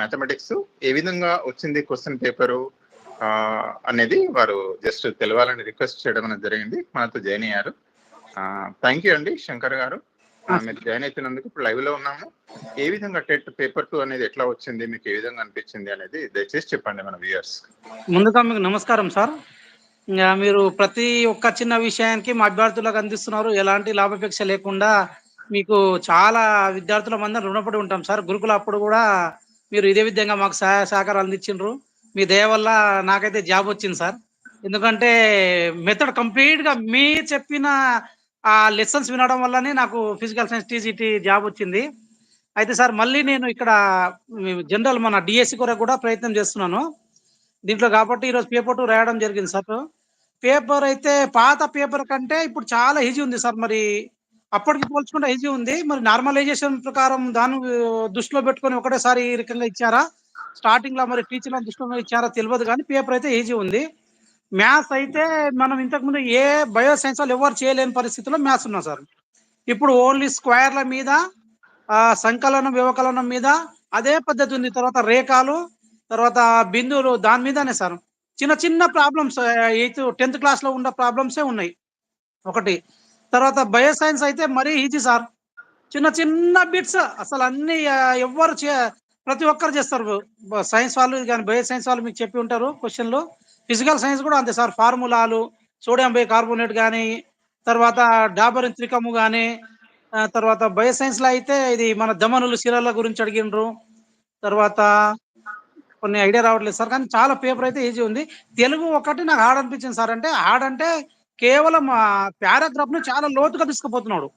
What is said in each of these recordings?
Mathematics ఏ విధంగా వచ్చింది question paper అనేది వారు జస్ట్ తెలవాలని రిక్వెస్ట్ చేయడం అనేది జరిగింది. మనతో జాయిన్ అయ్యారు. థ్యాంక్ యూ అండి శంకర్ గారు. మీరు జాయిన్ అవుతున్నందుకు ఇప్పుడు లైవ్లో ఉన్నాము. ఏ విధంగా టెట్ పేపర్ టూ అనేది ఎట్లా వచ్చింది మీకు ఏ విధంగా అనిపించింది అనేది దయచేసి చెప్పండి మన వ్యూయర్స్ ముందుగా మీకు నమస్కారం సార్. మీరు ప్రతి ఒక్క చిన్న విషయానికి మా అభ్యర్థులకు అందిస్తున్నారు. ఎలాంటి లాభాపేక్ష లేకుండా మీకు చాలా విద్యార్థుల మంది రుణపడి ఉంటాం సార్. గురుకుల అప్పుడు కూడా మీరు ఇదే విధంగా మాకు సహాయ సహకారాలు అందించిండ్రు మీ దయ వల్ల నాకైతే జాబ్ వచ్చింది సార్. ఎందుకంటే మెథడ్ కంప్లీట్గా మీ చెప్పిన ఆ లెసన్స్ వినడం వల్లనే నాకు ఫిజికల్ సైన్స్ టీజీటీ జాబ్ వచ్చింది. అయితే సార్ మళ్ళీ నేను ఇక్కడ జనరల్ మన డిఎస్సి కొరకు కూడా ప్రయత్నం చేస్తున్నాను. దీంట్లో కాబట్టి ఈరోజు పేపర్ టూ రాయడం జరిగింది సార్. పేపర్ అయితే పాత పేపర్ కంటే ఇప్పుడు చాలా ఈజీ ఉంది సార్ మరి. అప్పటికి పోల్చుకుంటే ఈజీ ఉంది. మరి నార్మలైజేషన్ ప్రకారం దాన్ని దృష్టిలో పెట్టుకొని ఒకటేసారి ఈ రకంగా ఇచ్చారా? స్టార్టింగ్లో మరి టీచర్లను దృష్టిలో ఇచ్చారా తెలియదు కానీ పేపర్ అయితే ఈజీ ఉంది. మ్యాథ్స్ అయితే మనం ఇంతకుముందు ఏ బయో సైన్స్ వాళ్ళు ఎవరు చేయలేని పరిస్థితిలో మ్యాథ్స్ ఉన్నా సార్. ఇప్పుడు ఓన్లీ స్క్వేర్ల మీద సంకలనం వ్యవకలనం మీద అదే పద్ధతి ఉంది. తర్వాత రేఖాలు తర్వాత బిందువులు దాని మీదనే సార్. చిన్న చిన్న ప్రాబ్లమ్స్ ఎయిత్ టెన్త్ క్లాస్లో ఉన్న ప్రాబ్లమ్సే ఉన్నాయి. ఒకటి. తర్వాత బయో సైన్స్ అయితే మరీ ఈజీ సార్. చిన్న చిన్న బిట్స్ అసలు అన్ని ఎవ్వరు చే ప్రతి ఒక్కరు చేస్తారు. సైన్స్ వాళ్ళు కానీ బయో సైన్స్ వాళ్ళు మీకు చెప్పి ఉంటారు క్వశ్చన్లు. ఫిజికల్ సైన్స్ కూడా అంతే సార్. ఫార్ములాలు సోడియం బై కార్బోనేట్ కానీ తర్వాత డాబర్ త్రికము కానీ తర్వాత బయో సైన్స్లో అయితే ఇది మన దమనులు శిలాల గురించి అడిగినరు తర్వాత కొన్ని ఐడియా రావట్లేదు సార్. కానీ చాలా పేపర్ అయితే ఈజీ ఉంది. తెలుగు ఒకటి నాకు హార్డ్ అనిపించింది సార్. అంటే హార్డ్ అంటే కేవలం పారాగ్రాఫ్ను చాలా లోతుగా తీసుకుపోతున్నాడు.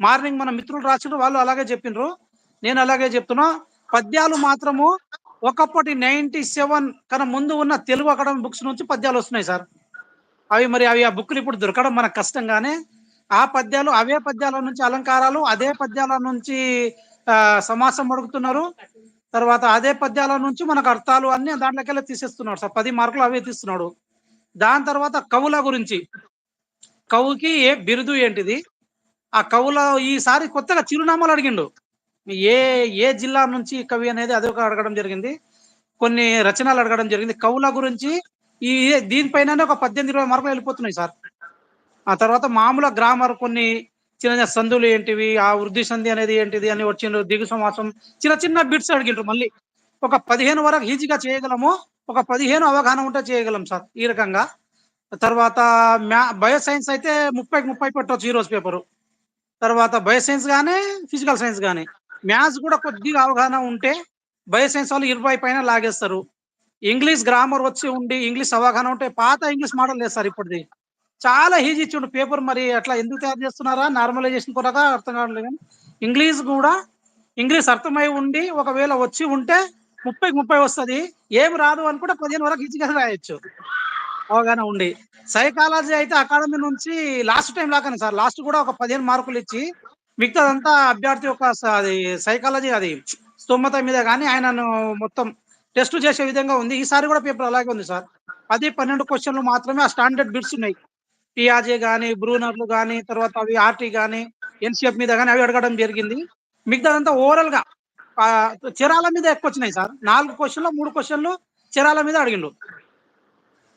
మార్నింగ్ మన మిత్రులు రాసిండ్రు వాళ్ళు అలాగే చెప్పిండ్రు నేను అలాగే చెప్తున్నా పద్యాలు మాత్రము ఒకప్పటి నైన్టీ సెవెన్ కన్నా ముందు ఉన్న తెలుగు అకాడమీ బుక్స్ నుంచి పద్యాలు వస్తున్నాయి సార్. అవి మరి అవి ఆ బుక్లు ఇప్పుడు దొరకడం మనకు కష్టంగానే ఆ పద్యాలు అవే పద్యాల నుంచి అలంకారాలు అదే పద్యాల నుంచి సమాసం అడుగుతున్నారు. తర్వాత అదే పద్యాల నుంచి మనకు అర్థాలు అన్ని దాంట్లోకెళ్ళి తీసేస్తున్నాడు సార్. పది మార్కులు అవే తీస్తున్నాడు. దాని తర్వాత కవుల గురించి కవుకి ఏ బిరుదు ఏంటిది? ఆ కవుల ఈసారి కొత్తగా చిరునామాలు అడిగిండు. ఏ ఏ జిల్లా నుంచి కవి అనేది అది ఒక అడగడం జరిగింది. కొన్ని రచనలు అడగడం జరిగింది. కవుల గురించి ఈ దీనిపైన ఒక పద్దెనిమిది ఇరవై మార్కులు వెళ్ళిపోతున్నాయి సార్. ఆ తర్వాత మామూలు గ్రామర్ కొన్ని చిన్న చిన్న సందులు ఏంటివి ఆ వృద్ధి సంధి అనేది ఏంటిది అని వచ్చిండ్రు. దిగు సమాసం చిన్న చిన్న బిట్స్ అడిగిండ్రు మళ్ళీ. ఒక పదిహేను వరకు ఈజీగా చేయగలము ఒక పదిహేను అవగాహన ఉంటే చేయగలం సార్ ఈ రకంగా. తర్వాత మ్యా బయో సైన్స్ అయితే ముప్పైకి ముప్పై పెట్టవచ్చు ఈ రోజు పేపరు. తర్వాత బయో సైన్స్ కానీ ఫిజికల్ సైన్స్ కానీ మ్యాథ్స్ కూడా కొద్దిగా అవగాహన ఉంటే బయో సైన్స్ వాళ్ళు ఇరవై పైన లాగేస్తారు. ఇంగ్లీష్ గ్రామర్ వచ్చి ఉండి ఇంగ్లీష్ అవగాహన ఉంటే పాత ఇంగ్లీష్ మోడల్ లేదు సార్ ఇప్పటిది. చాలా ఈజీ ఇచ్చిండు పేపర్ మరి అట్లా ఎందుకు తయారు చేస్తున్నారా? నార్మలైజేషన్ కొరగా అర్థం కావట్లేదు కానీ ఇంగ్లీష్ కూడా ఇంగ్లీష్ అర్థమై ఉండి ఒకవేళ వచ్చి ఉంటే ముప్పై ముప్పై వస్తది. ఏం రాదు అని కూడా పదిహేను వరకు ఈజీగా రాయొచ్చు. అవగాహన ఉండి సైకాలజీ అయితే అకాడమీ నుంచి లాస్ట్ టైం లాగానే సార్. లాస్ట్ కూడా ఒక పదిహేను మార్కులు ఇచ్చి మిగతాదంతా అభ్యర్థి యొక్క అది సైకాలజీ అది స్తోమత మీద కానీ ఆయనను మొత్తం టెస్ట్ చేసే విధంగా ఉంది. ఈసారి కూడా పేపర్ అలాగే ఉంది సార్. పది పన్నెండు క్వశ్చన్లు మాత్రమే ఆ స్టాండర్డ్ బిట్స్ ఉన్నాయి. పియాజే కానీ బ్రూనర్లు కానీ తర్వాత అవి ఆర్టీ కానీ ఎన్సీఎఫ్ మీద కానీ అవి అడగడం జరిగింది. మిగతాదంతా ఓవరాల్గా చిరాల మీద ఎక్కువ వచ్చినాయి సార్. నాలుగు క్వశ్చన్లు మూడు క్వశ్చన్లు చిరాల మీద అడిగిండు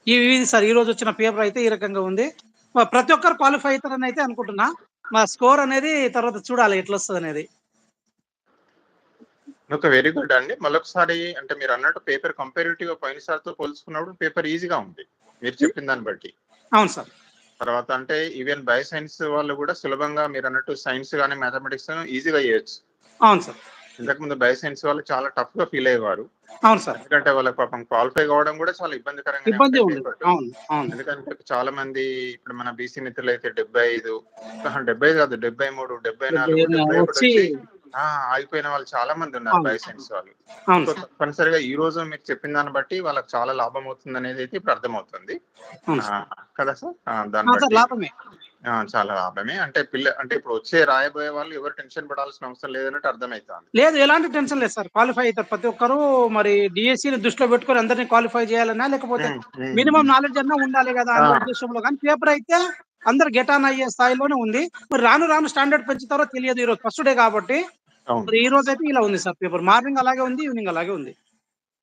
ఇవి సార్ ఈ రోజు వచ్చిన పేపర్ అయితే ఈ రకంగా ఉంది. ప్రతి ఒక్కరు క్వాలిఫై అవుతారని అయితే అనుకుంటున్నా. మా స్కోర్ అనేది తర్వాత చూడాలి ఎట్లా వస్తుంది అనేది ఒక వెరీ గుడ్ అండి. మరొకసారి అంటే మీరు అన్నట్టు పేపర్ కంపారిటివ్గా పోయినసారితో పోల్చుకున్నప్పుడు పేపర్ ఈజీగా ఉంది. మీరు చెప్పిన దాన్ని బట్టి. అవును సార్. తర్వాత అంటే ఈవెన్ బయో సైన్స్ వాళ్ళు కూడా సులభంగా మీరు అన్నట్టు సైన్స్ కానీ మ్యాథమెటిక్స్ ఈజీగా చేయొచ్చు. అవును సార్. ఇంతకుముందు బయో సైన్స్ వాళ్ళు చాలా టఫ్గా ఫీల్ అయ్యేవారు. అవును సార్. ఎందుకంటే వాళ్ళకి పాపం క్వాలిఫై కావడం కూడా చాలా ఇబ్బందికరంగా ఇబ్బంది ఉంది అవును అవును. ఎందుకంటే చాలా మంది ఇప్పుడు మన బీసీ మిత్రులు అయితే డెబ్బై ఐదు డెబ్బై కాదు డెబ్బై మూడు డెబ్బై నాలుగు ఆగిపోయిన వాళ్ళు చాలా మంది ఉన్నారు అవును. బయో సైన్స్ వాళ్ళు సో తప్పనిసరిగా ఈ రోజు మీరు చెప్పిన దాన్ని బట్టి వాళ్ళకి చాలా లాభం అవుతుంది అనేది అయితే ఇప్పుడు అర్థమవుతుంది. కదా సార్? లాభమే. ఆ, చాలా లాభమే. అంటే పిల్ల అంటే ఇప్పుడు వచ్చే రాయబోయే వాళ్ళు ఎవరు టెన్షన్ పడాల్సిన అవసరం లేదన్నట్టు అర్థమవుతుంది లేదు ఎలాంటి టెన్షన్ లేదు సార్. క్వాలిఫై అవుతారు. ప్రతి ఒక్కరు మరి డిఎస్సి దృష్టిలో పెట్టుకొని అందరినీ క్వాలిఫై చేయాలన్నా లేకపోతే. మినిమం నాలెడ్జ్ అన్నా ఉండాలి కదా అనే. ఉద్దేశంలో కానీ పేపర్ అయితే అందరు గెట్ ఆన్ అయ్యే స్థాయిలోనే ఉంది. మరి రాను రాను స్టాండర్డ్ పెంచుతారో తెలియదు ఈరోజు ఫస్ట్ డే కాబట్టి. మరి ఈ రోజు అయితే ఇలా ఉంది సార్ పేపర్. మార్నింగ్ అలాగే ఉంది ఈవినింగ్ అలాగే ఉంది.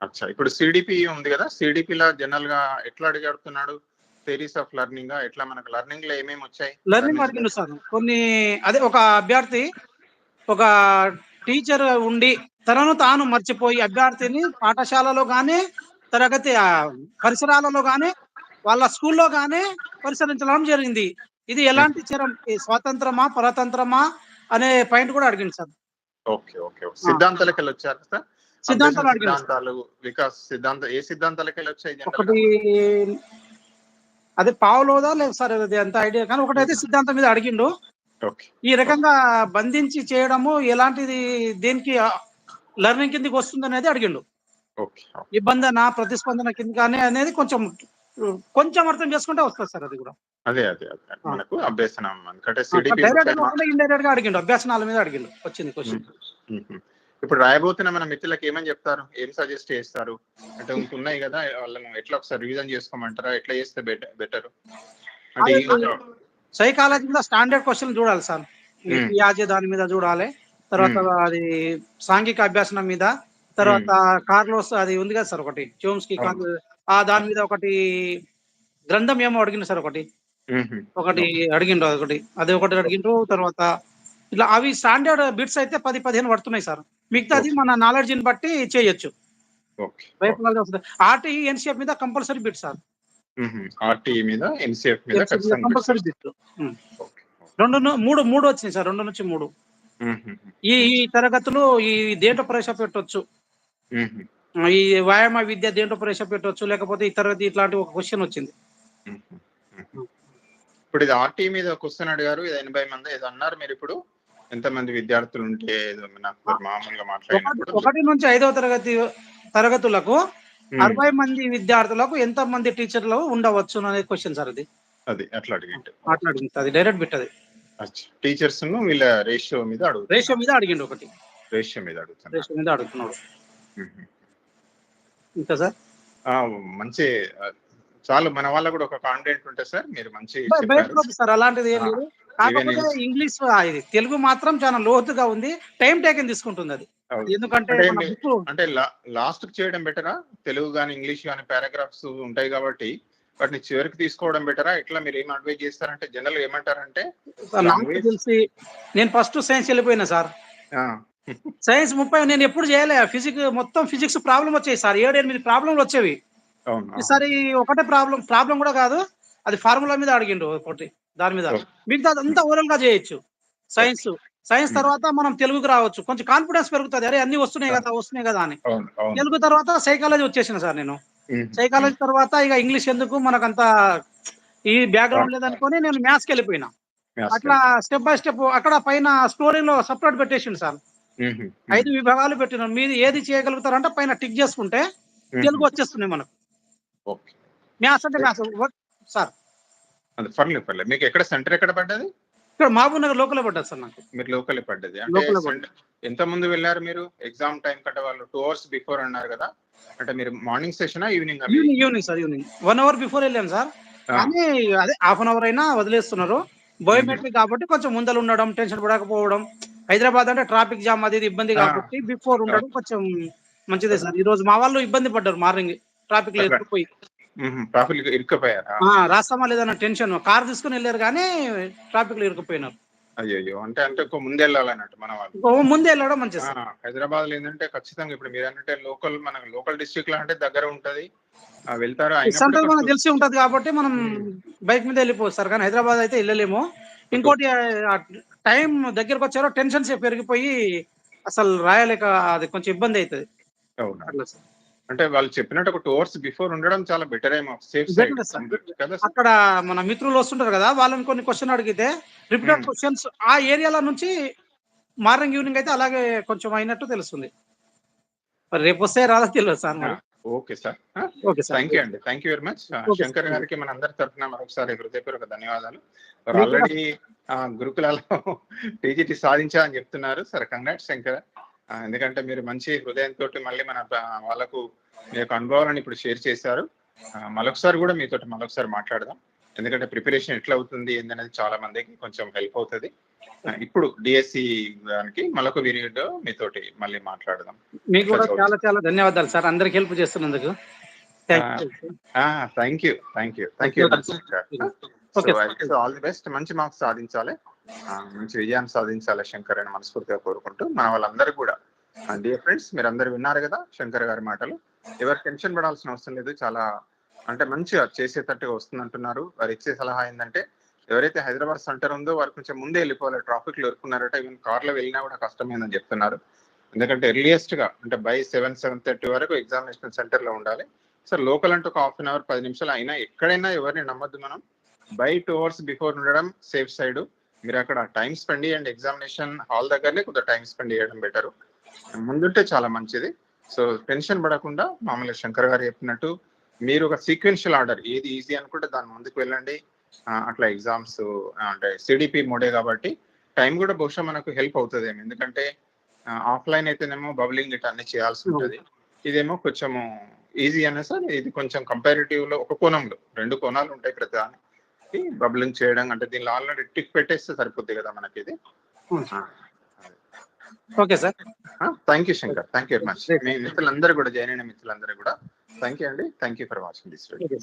అచ్చా. ఇప్పుడు సిడిపి ఉంది కదా. సిడిపి లా జనరల్గా ఎట్లా అడిగాడుతున్నాడు థియరీస్ ఆఫ్ లెర్నింగ్ ఎట్లా మనకు లెర్నింగ్లో ఏమేమి వచ్చాయి? లెర్నింగ్ అడిగిండు సార్ కొన్ని అదే ఒక అభ్యర్థి ఒక టీచర్ ఉండి తనను తాను మర్చిపోయి అభ్యర్థిని పాఠశాలలో కానీ తరగతి పరిసరాలలో కానీ వాళ్ళ స్కూల్లో కానీ పరిశీలించడం జరిగింది. ఇది ఎలాంటి చరం? స్వాతంత్రమా పరతంత్రమా అనే పాయింట్ కూడా అడిగింది సార్. ఓకే ఓకే సిద్ధాంతాలకు వచ్చారు సార్? సిద్ధాంతాలు వికాస్ సిద్ధాంత ఏ సిద్ధాంతాలకు వచ్చాయి? ఒకటి అదే పావులోదా లేదు సార్ అది అంత ఐడియా. కానీ ఒకటైతే సిద్ధాంతం మీద అడిగిండు. ఈ రకంగా బంధించి చేయడము ఎలాంటిది దేనికి లెర్నింగ్ కిందకి వస్తుంది అనేది అడిగిండు నిబంధన ప్రతిస్పందన కింద కానీ అనేది కొంచెం కొంచెం అర్థం చేసుకుంటే వస్తుంది సార్ అది కూడా. అదే అదే అదే. మనకు అభ్యసనం. డైరెక్ట్ ఇండైరెక్ట్గా అడిగిండు అభ్యాసనాల మీద అడిగిండు వచ్చింది క్వశ్చన్ ఇప్పుడు రాయబోతున్న మన మిత్రులకు ఏమని చెప్తారు? ఏం సజెస్ట్ చేస్తారు? అంటే ఉన్నాయి కదా వాళ్ళను ఎట్లా ఒకసారి రివిజన్ చేసుకోమంటారా? ఎట్లా చేస్తే బెటర్ అంటే అదే. సైకాలజీ మీద స్టాండర్డ్ క్వశ్చన్ చూడాలి సార్. Hmm. పియాజే దాని మీద చూడాలి. తర్వాత అది సాంఘిక అభ్యాసనం మీద తర్వాత కార్లోస్ అది ఉంది కదా సార్ ఒకటి చోమ్స్కి. ఆ దాని మీద ఒకటి గ్రంథం ఏమో అడిగిండు సార్ ఒకటి. ఒకటి అడిగిండ్రు ఒకటి. అదే ఒకటి అడిగిండ్రు తర్వాత ఇట్లా అవి స్టాండర్డ్ బిట్స్ అయితే పది పదిహేను పడుతున్నాయి సార్. మిగతాది మన నాలెడ్జ్ని బట్టి చేయొచ్చు. ఓకే. ఆర్టీ ఎన్సీఎఫ్ మీద కంపల్సరీ బిట్ సార్. ఆర్టీ మీద ఎన్సిఎఫ్ మీద కంపల్సరీ బిట్. రెండు మూడు మూడు వచ్చినాయి సార్. రెండు నుంచి మూడు. ఈ ఈ తరగతులు ఈ దేంట్లో ప్రవేశపెట్టొచ్చు. ఈ వ్యాయామ విద్య దేంట్లో ప్రవేశపెట్టొచ్చు? లేకపోతే ఈ తరగతి ఇట్లాంటి ఒక క్వశ్చన్ వచ్చింది. ఇప్పుడు ఇది ఆర్టీ మీద క్వశ్చన్ అడిగారు. ఇది ఎనభై మంది. ఏదో అన్నారు మీరు ఇప్పుడు. ఎంతమంది విద్యార్థులు ఉంటే మామూలుగా మాట్లాడినప్పుడు ఒకటి నుంచి ఐదవ తరగతి తరగతులకు. అరవై మంది విద్యార్థులకు ఎంత మంది టీచర్లు ఉండవచ్చు అనే క్వశ్చన్ సార్ అది అది అట్లా మాట్లాడింది. అది డైరెక్ట్ బిట్ అది. టీచర్స్ వీళ్ళ రేషియో మీద అడుగు రేషియో మీద అడిగిండు ఒకటి. రేషియో మీద అడుగుతున్నారు రేషియో మీద అడుగుతున్నాడు. ఇంకా సార్ మంచి చాలు. మన వాళ్ళ కూడా ఒక కాంటెంట్ ఉంటే సార్ మీరు మంచి సార్ అలాంటిది ఏం లేదు. కాకపోతే ఇంగ్లీష్ ఇది తెలుగు మాత్రం చాలా లోతుగా ఉంది. టైం టేకన్ తీసుకుంటుంది అది. ఎందుకంటే అంటే లాస్ట్ చేయడం బెటరా? తెలుగు కానీ ఇంగ్లీష్ కానీ పారాగ్రాఫ్స్ ఉంటాయి కాబట్టి వాటిని చివరికి తీసుకోవడం బెటరా? ఇట్లా మీరు ఏం అడ్వైజ్ చేస్తారంటే జనరల్ ఏమంటారంటే నాకు తెలిసి నేను ఫస్ట్ సైన్స్ వెళ్ళిపోయినా సార్. సైన్స్ ముప్పై నేను ఎప్పుడు చేయలే. ఫిజిక్స్ మొత్తం ఫిజిక్స్ ప్రాబ్లం వచ్చాయి సార్. ఏడు ఎనిమిది ప్రాబ్లంలు వచ్చేవి. ఈసారి ఒకటే ప్రాబ్లం ప్రాబ్లం కూడా కాదు. అది ఫార్ములా మీద అడిగిండు ఒకటి. దాని మీద. మిగతా అంతా ఓరల్గా చేయొచ్చు. Science science. తర్వాత మనం తెలుగుకి రావచ్చు. కొంచెం కాన్ఫిడెన్స్ పెరుగుతుంది. అరే అన్ని వస్తున్నాయి కదా వస్తున్నాయి కదా అని. తెలుగు తర్వాత సైకాలజీ వచ్చేసిన సార్ నేను. సైకాలజీ తర్వాత ఇక ఇంగ్లీష్ ఎందుకు? మనకంత ఈ బ్యాక్గ్రౌండ్ లేదనుకొని నేను మ్యాథ్స్కి వెళ్ళిపోయినా. అట్లా స్టెప్ బై స్టెప్ అక్కడ పైన స్టోరీలో సపరేట్ పెట్టేసిండు సార్. ఐదు విభాగాలు పెట్టినాం. మీది ఏది చేయగలుగుతారంటే పైన టిక్ చేసుకుంటే. తెలుగు వచ్చేస్తున్నాయి మనకు. మ్యాథ్స్ అంటే మ్యాథ్స్. సార్. అది పర్లేదు పర్లేదు. మీకు ఎక్కడ సెంటర్ ఎక్కడ పడ్డది? ఇక్కడ మహబూబ్ నగర్ లోకల్ పడ్డది సార్ నాకు. మీరు లోకల్ పడ్డది. అంటే ఎంత ముందు వెళ్ళారు మీరు? ఎగ్జామ్ టైం కంటే వాళ్ళు టూ అవర్స్ బిఫోర్ అన్నారు కదా? అంటే మీరు morning session evening evening evening sir evening one hour before వెళ్ళాను సార్. కానీ అదే హాఫ్ అన్ అవర్ అయినా వదిలేస్తున్నారు. బయోమెట్రిక్ కాబట్టి కొంచెం ముందలు ఉండడం టెన్షన్ పడకపోవడం. హైదరాబాద్ అంటే ట్రాఫిక్ జామ్ అది ఇబ్బంది. కాబట్టి బిఫోర్ ఉండడం కొంచెం మంచిదే సార్. ఈ రోజు మా వాళ్ళు ఇబ్బంది పడ్డారు మార్నింగ్. ట్రాఫిక్లో అట్లా. ట్రాఫిక్ ఇరుక్కుపోయారా? రాస్తామా లేదన్న టెన్షన్. కార్ తీసుకుని వెళ్ళారు కానీ ట్రాఫిక్లో ఇరుక్కుపోయినారు. అయ్యో అంటే అంటే ఒక ముందు వెళ్ళాలన్నట్టు మన వాళ్ళు. ఇంకో ముందే వెళ్ళడం మంచిది హైదరాబాద్లో ఏంటంటే ఖచ్చితంగా ఇప్పుడు మీరు అంటే లోకల్ మన లోకల్ డిస్ట్రిక్ట్లో అంటే దగ్గర ఉంటది. వెళ్తారు? మనకు తెలిసి ఉంటది కాబట్టి మనం బైక్ మీద వెళ్ళిపోవచ్చు సార్. కానీ హైదరాబాద్ అయితే వెళ్ళలేము. ఇంకోటి టైం దగ్గరకు వచ్చారో టెన్షన్స్ పెరిగిపోయి అసలు రాయలేక అది కొంచెం ఇబ్బంది అవుతుంది. అవునా. అంటే వాళ్ళు చెప్పినట్టు ఒక టూ అవర్స్ బిఫోర్ ఉండడం చాలా బెటర్ ఏమో. Safe side. కదా? అక్కడ మన మిత్రులు వస్తుంటారు కదా వాళ్ళని కొన్ని క్వశ్చన్ అడిగితే రిపీటెడ్ Hmm. క్వశ్చన్స్ ఆ ఏరియాల నుంచి మార్నింగ్ ఈవినింగ్ అయితే అలాగే కొంచెం అయినట్టు తెలుస్తుంది. రేపు వస్తే రాదా తెలియదు సార్ మరి. Okay sir. Okay sir. Thank you అండి. Thank you very much Shankar. గారికి మన అందరి తరఫున మరొకసారి హృదయపూర్వక ధన్యవాదాలు. ఆల్రెడీ గురుకులాలో టీజీటీ సాధించా అని చెప్తున్నారు. సరే కంగ్రాట్స్ శంకర్. ఎందుకంటే మీరు మంచి హృదయంతో మళ్ళీ మన వాళ్ళకు మీ యొక్క అనుభవాలను ఇప్పుడు షేర్ చేశారు. మరొకసారి కూడా మీతో మరొకసారి మాట్లాడదాం. ఎందుకంటే ప్రిపరేషన్ ఎట్లా అవుతుంది ఏందనేది చాలా మందికి కొంచెం హెల్ప్ అవుతుంది. ఇప్పుడు డిఎస్సి దానికి మరొక వీడియోలో మీతోటి మళ్ళీ మాట్లాడదాం. మీకు కూడా చాలా చాలా ధన్యవాదాలు సార్. అందరికి హెల్ప్ చేస్తున్నందుకు. Thank you thank you thank you all the best మంచి మార్క్స్ సాధించాలి. మంచి విజయాన్ని సాధించాలి శంకర్ అని మనస్ఫూర్తిగా కోరుకుంటూ మన వాళ్ళందరూ కూడా. డియర్ ఫ్రెండ్స్ మీరు అందరు విన్నారు కదా శంకర్ గారి మాటలు. ఎవరు టెన్షన్ పడాల్సిన అవసరం లేదు. చాలా అంటే మంచిగా చేసేటట్టుగా వస్తుంది అంటున్నారు వారు ఇచ్చే సలహా ఏంటంటే ఎవరైతే హైదరాబాద్ సెంటర్ ఉందో వారు కొంచెం ముందే వెళ్ళిపోవాలి. ట్రాఫిక్లో ఇరుక్కున్నారట. ఈవెన్ కార్లో వెళ్ళినా కూడా కష్టమైందని చెప్తున్నారు. ఎందుకంటే ఎర్లియస్ట్గా అంటే బై సెవెన్ సెవెన్ థర్టీ వరకు ఎగ్జామినేషన్ సెంటర్లో ఉండాలి. సార్ లోకల్ అంటే ఒక హాఫ్ అన్ అవర్ పది నిమిషాలు అయినా ఎక్కడైనా ఎవరిని నమ్మద్దు మనం. బై టూ అవర్స్ బిఫోర్ ఉండడం సేఫ్ సైడ్ మీరు అక్కడ టైం స్పెండ్ చేయండి ఎగ్జామినేషన్ హాల్ దగ్గరనే కొంత టైం స్పెండ్ చేయడం బెటర్ ముందుంటే చాలా మంచిది. సో టెన్షన్ పడకుండా మామూలుగా శంకర్ గారు చెప్పినట్టు మీరు ఒక సీక్వెన్షియల్ ఆర్డర్ ఏది ఈజీ అనుకుంటే దాని ముందుకు వెళ్ళండి. అట్లా ఎగ్జామ్స్ అంటే సిడిపి మోడే కాబట్టి టైం కూడా బహుశా మనకు హెల్ప్ అవుతుందేమో. ఎందుకంటే ఆఫ్లైన్ అయితేనేమో బబ్లింగ్ ఇట్ అన్ని చేయాల్సి ఉంటుంది. ఇదేమో కొంచెము ఈజీ అనే సార్ ఇది కొంచెం కంపారిటివ్లో ఒక కోణంలో రెండు కోణాలు ఉంటాయి ప్రతిదాని దానికి బబ్లింగ్ చేయడం అంటే దీనిలో ఆల్రెడీ టిక్ పెట్టేస్తే సరిపోద్ది కదా మనకి ఇది okay sir. Thank you Shankar. Thank you very much మీ మిత్రులందరూ కూడా జాయిన్ అయిన మిత్రులందరూ కూడా థ్యాంక్ యూ అండి. Thank you for watching this video